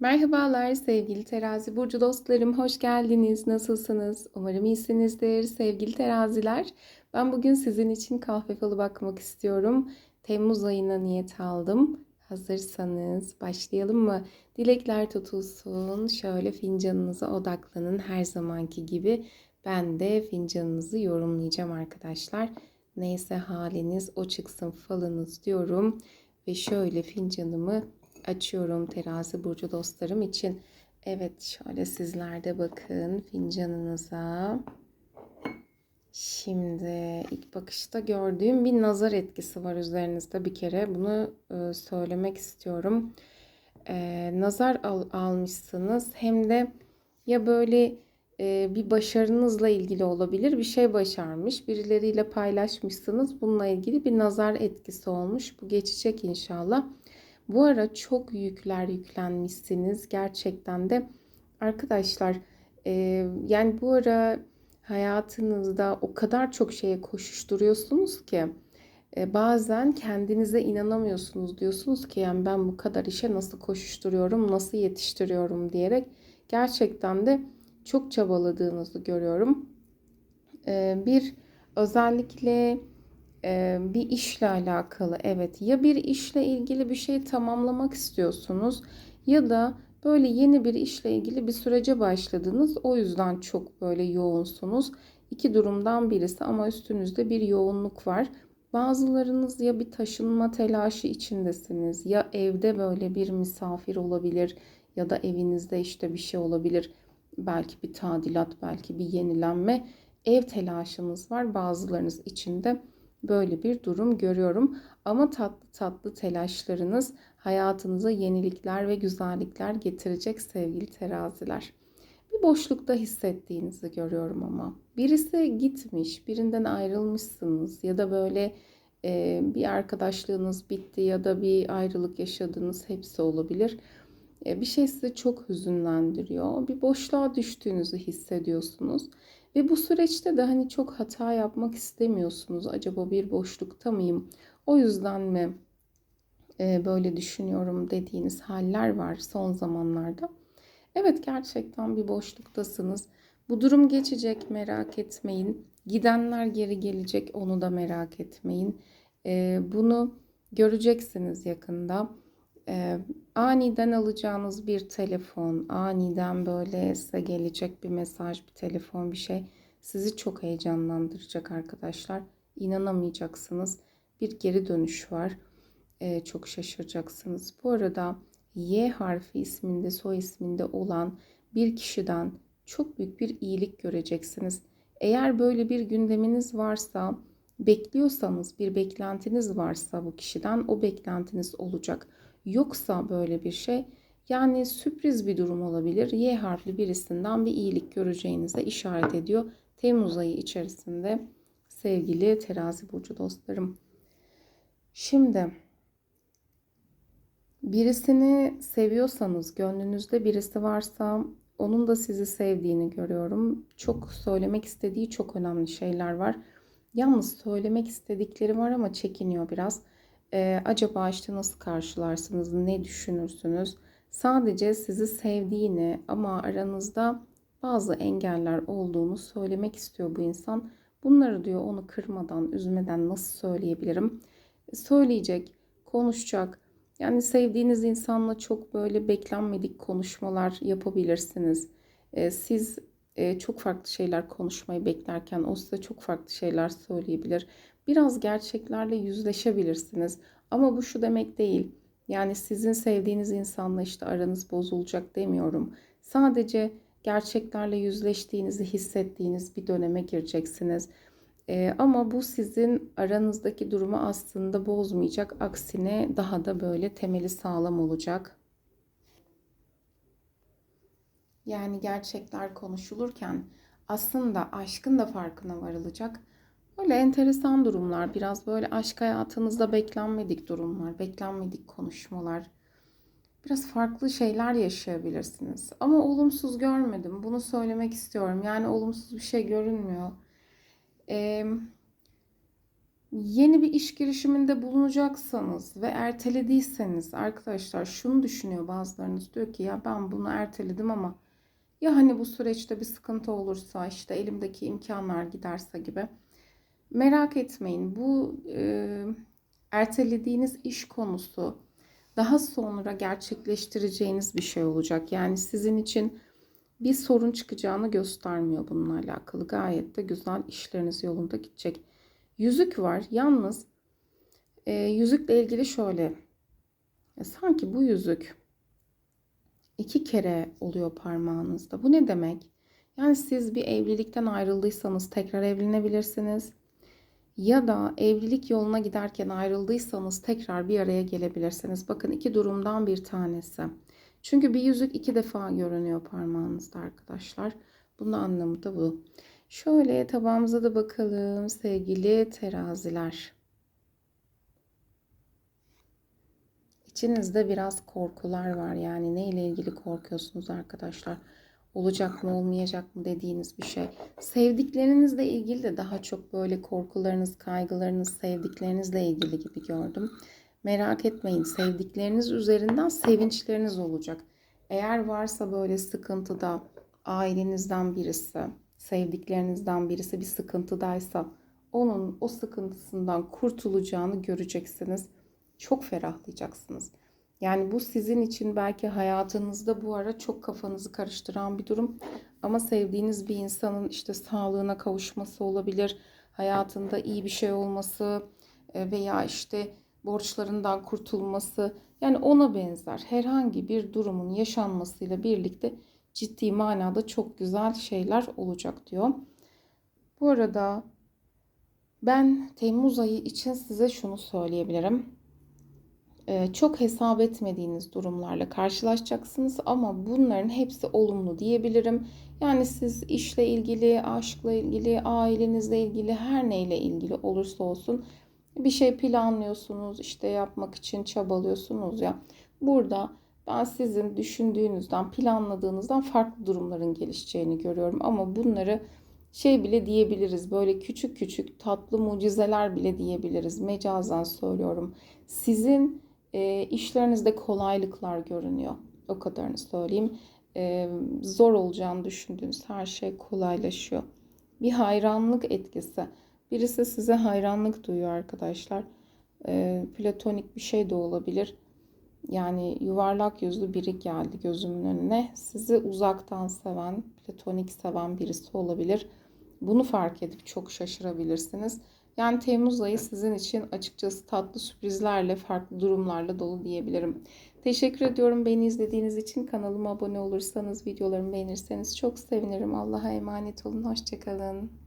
Merhabalar sevgili terazi burcu dostlarım, hoş geldiniz. Nasılsınız? Umarım iyisinizdir sevgili teraziler. Ben bugün sizin için kahve falı bakmak istiyorum. Temmuz ayına niyet aldım. Hazırsanız başlayalım mı? Dilekler tutulsun. Şöyle fincanınıza odaklanın her zamanki gibi. Ben de fincanınızı yorumlayacağım arkadaşlar. Neyse haliniz o çıksın falınız diyorum. Ve şöyle fincanımı açıyorum terazi burcu dostlarım için. Evet şöyle sizler de bakın fincanınıza. Şimdi ilk bakışta gördüğüm bir nazar etkisi var üzerinizde bir kere. Bunu e, söylemek istiyorum. E, nazar al, almışsınız hem de ya böyle e, bir başarınızla ilgili olabilir. Bir şey başarmış. Birileriyle paylaşmışsınız. Bununla ilgili bir nazar etkisi olmuş. Bu geçecek inşallah. Bu ara çok yükler yüklenmişsiniz gerçekten de. Arkadaşlar e, yani bu ara hayatınızda o kadar çok şeye koşuşturuyorsunuz ki e, bazen kendinize inanamıyorsunuz. Diyorsunuz ki yani ben bu kadar işe nasıl koşuşturuyorum, nasıl yetiştiriyorum diyerek gerçekten de çok çabaladığınızı görüyorum. E, bir özellikle bir işle alakalı evet ya bir işle ilgili bir şey tamamlamak istiyorsunuz ya da böyle yeni bir işle ilgili bir sürece başladınız. O yüzden çok böyle yoğunsunuz. İki durumdan birisi ama üstünüzde bir yoğunluk var. Bazılarınız ya bir taşınma telaşı içindesiniz ya evde böyle bir misafir olabilir ya da evinizde işte bir şey olabilir. Belki bir tadilat, belki bir yenilenme. Ev telaşınız var bazılarınız içinde böyle bir durum görüyorum. Ama tatlı tatlı telaşlarınız hayatınıza yenilikler ve güzellikler getirecek sevgili teraziler. Bir boşlukta hissettiğinizi görüyorum ama. Birisi gitmiş, birinden ayrılmışsınız ya da böyle bir arkadaşlığınız bitti ya da bir ayrılık yaşadığınız hepsi olabilir. E, bir şey sizi çok hüzünlendiriyor. Bir boşluğa düştüğünüzü hissediyorsunuz. Ve bu süreçte de hani çok hata yapmak istemiyorsunuz. Acaba bir boşlukta mıyım? O yüzden mi e, böyle düşünüyorum dediğiniz haller var son zamanlarda. Evet gerçekten bir boşluktasınız. Bu durum geçecek merak etmeyin. Gidenler geri gelecek onu da merak etmeyin. E, bunu göreceksiniz yakında e, aniden alacağınız bir telefon, aniden böyle size gelecek bir mesaj, bir telefon, bir şey sizi çok heyecanlandıracak arkadaşlar. İnanamayacaksınız. Bir geri dönüş var. E, çok şaşıracaksınız. Bu arada Y harfi isminde, soy isminde olan bir kişiden çok büyük bir iyilik göreceksiniz. Eğer böyle bir gündeminiz varsa, bekliyorsanız, bir beklentiniz varsa bu kişiden o beklentiniz olacak yoksa böyle bir şey yani sürpriz bir durum olabilir. Y harfli birisinden bir iyilik göreceğinize işaret ediyor. Temmuz ayı içerisinde sevgili terazi burcu dostlarım. Şimdi birisini seviyorsanız, gönlünüzde birisi varsa onun da sizi sevdiğini görüyorum. Çok söylemek istediği çok önemli şeyler var. Yalnız söylemek istedikleri var ama çekiniyor biraz. Ee, acaba işte nasıl karşılarsınız, ne düşünürsünüz? Sadece sizi sevdiğini ama aranızda bazı engeller olduğunu söylemek istiyor bu insan. Bunları diyor onu kırmadan, üzmeden nasıl söyleyebilirim? Söyleyecek, konuşacak. Yani sevdiğiniz insanla çok böyle beklenmedik konuşmalar yapabilirsiniz. Ee, siz e, çok farklı şeyler konuşmayı beklerken o size çok farklı şeyler söyleyebilir biraz gerçeklerle yüzleşebilirsiniz. Ama bu şu demek değil. Yani sizin sevdiğiniz insanla işte aranız bozulacak demiyorum. Sadece gerçeklerle yüzleştiğinizi hissettiğiniz bir döneme gireceksiniz. Ee, ama bu sizin aranızdaki durumu aslında bozmayacak. Aksine daha da böyle temeli sağlam olacak. Yani gerçekler konuşulurken aslında aşkın da farkına varılacak. Böyle enteresan durumlar, biraz böyle aşk hayatınızda beklenmedik durumlar, beklenmedik konuşmalar. Biraz farklı şeyler yaşayabilirsiniz. Ama olumsuz görmedim. Bunu söylemek istiyorum. Yani olumsuz bir şey görünmüyor. Ee, Yeni bir iş girişiminde bulunacaksanız ve ertelediyseniz arkadaşlar şunu düşünüyor bazılarınız diyor ki ya ben bunu erteledim ama ya hani bu süreçte bir sıkıntı olursa işte elimdeki imkanlar giderse gibi. Merak etmeyin bu e, ertelediğiniz iş konusu daha sonra gerçekleştireceğiniz bir şey olacak. Yani sizin için bir sorun çıkacağını göstermiyor bununla alakalı. Gayet de güzel işleriniz yolunda gidecek. Yüzük var. Yalnız e, yüzükle ilgili şöyle. E, sanki bu yüzük iki kere oluyor parmağınızda. Bu ne demek? Yani siz bir evlilikten ayrıldıysanız tekrar evlenebilirsiniz. Ya da evlilik yoluna giderken ayrıldıysanız tekrar bir araya gelebilirsiniz. Bakın iki durumdan bir tanesi. Çünkü bir yüzük iki defa görünüyor parmağınızda arkadaşlar. Bunun anlamı da bu. Şöyle tabağımıza da bakalım sevgili teraziler. İçinizde biraz korkular var. Yani ne ile ilgili korkuyorsunuz arkadaşlar? Olacak mı olmayacak mı dediğiniz bir şey. Sevdiklerinizle ilgili de daha çok böyle korkularınız, kaygılarınız sevdiklerinizle ilgili gibi gördüm. Merak etmeyin sevdikleriniz üzerinden sevinçleriniz olacak. Eğer varsa böyle sıkıntıda ailenizden birisi, sevdiklerinizden birisi bir sıkıntıdaysa onun o sıkıntısından kurtulacağını göreceksiniz. Çok ferahlayacaksınız. Yani bu sizin için belki hayatınızda bu ara çok kafanızı karıştıran bir durum. Ama sevdiğiniz bir insanın işte sağlığına kavuşması olabilir. Hayatında iyi bir şey olması e, veya işte borçlarından kurtulması yani ona benzer herhangi bir durumun yaşanmasıyla birlikte ciddi manada çok güzel şeyler olacak diyor. Bu arada ben Temmuz ayı için size şunu söyleyebilirim. Ee, çok hesap etmediğiniz durumlarla karşılaşacaksınız ama bunların hepsi olumlu diyebilirim. Yani siz işle ilgili, aşkla ilgili, ailenizle ilgili her neyle ilgili olursa olsun bir şey planlıyorsunuz, işte yapmak için çabalıyorsunuz ya. Burada ben sizin düşündüğünüzden, planladığınızdan farklı durumların gelişeceğini görüyorum ama bunları şey bile diyebiliriz. Böyle küçük küçük tatlı mucizeler bile diyebiliriz. Mecazen söylüyorum. Sizin e, işlerinizde kolaylıklar görünüyor. O kadarını söyleyeyim. E, zor olacağını düşündüğünüz her şey kolaylaşıyor. Bir hayranlık etkisi. Birisi size hayranlık duyuyor arkadaşlar. E, platonik bir şey de olabilir. Yani yuvarlak yüzlü biri geldi gözümün önüne. Sizi uzaktan seven, platonik seven birisi olabilir. Bunu fark edip çok şaşırabilirsiniz. Yani Temmuz ayı sizin için açıkçası tatlı sürprizlerle, farklı durumlarla dolu diyebilirim. Teşekkür ediyorum beni izlediğiniz için. Kanalıma abone olursanız, videolarımı beğenirseniz çok sevinirim. Allah'a emanet olun. Hoşçakalın.